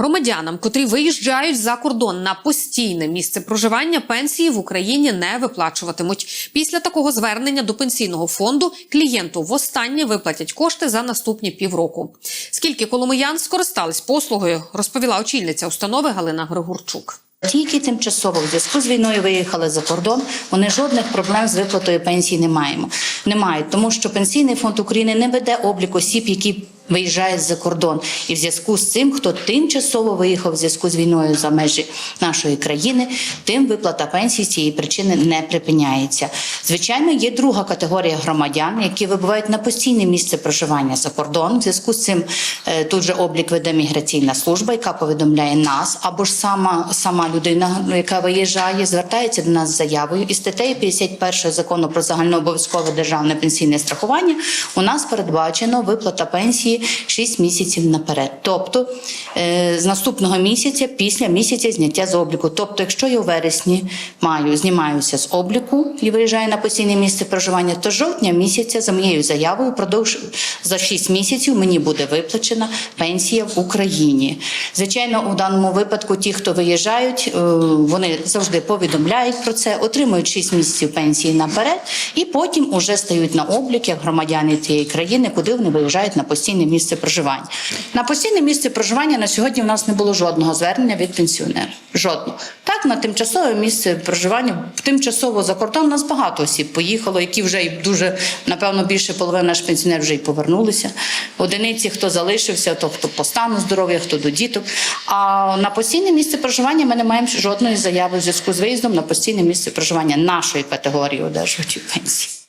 Громадянам, котрі виїжджають за кордон на постійне місце проживання, пенсії в Україні не виплачуватимуть. Після такого звернення до пенсійного фонду клієнту востаннє виплатять кошти за наступні півроку. Скільки коломиян скористались послугою, розповіла очільниця установи Галина Григорчук. Ті, які тимчасово в зв'язку з війною виїхали за кордон, вони жодних проблем з виплатою пенсії не маємо. Не мають, тому що пенсійний фонд України не веде облік осіб, які виїжджають за кордон. І в зв'язку з цим, хто тимчасово виїхав в зв'язку з війною за межі нашої країни, тим виплата пенсії з цієї причини не припиняється. Звичайно, є друга категорія громадян, які вибувають на постійне місце проживання за кордон. В зв'язку з цим е, тут же облік веде міграційна служба, яка повідомляє нас, або ж сама сама людина, яка виїжджає, звертається до нас з заявою. І статтею 51 закону про загальнообов'язкове державне пенсійне страхування у нас передбачено виплата пенсії 6 місяців наперед. Тобто е, з наступного місяця після місяця зняття з обліку. Тобто, якщо я у вересні маю знімаюся з обліку і виїжджаю на постійне місце проживання, то жовтня місяця за моєю заявою продовж за 6 місяців мені буде виплачена пенсія в Україні. Звичайно, у даному випадку ті, хто виїжджають, е, вони завжди повідомляють про це, отримують 6 місяців пенсії наперед, і потім уже стають на облік як громадяни цієї країни, куди вони виїжджають на постійне місце проживання. На постійне місце проживання на сьогодні в нас не було жодного звернення від пенсіонера. Жодного. Так, на тимчасове місце проживання, тимчасово за кордон у нас багато осіб поїхало, які вже дуже, напевно, більше половини наших пенсіонерів вже й повернулися. Одиниці, хто залишився, то хто по стану здоров'я, хто до діток. А на постійне місце проживання ми не маємо жодної заяви в зв'язку з виїздом на постійне місце проживання нашої категорії одержувачів пенсії.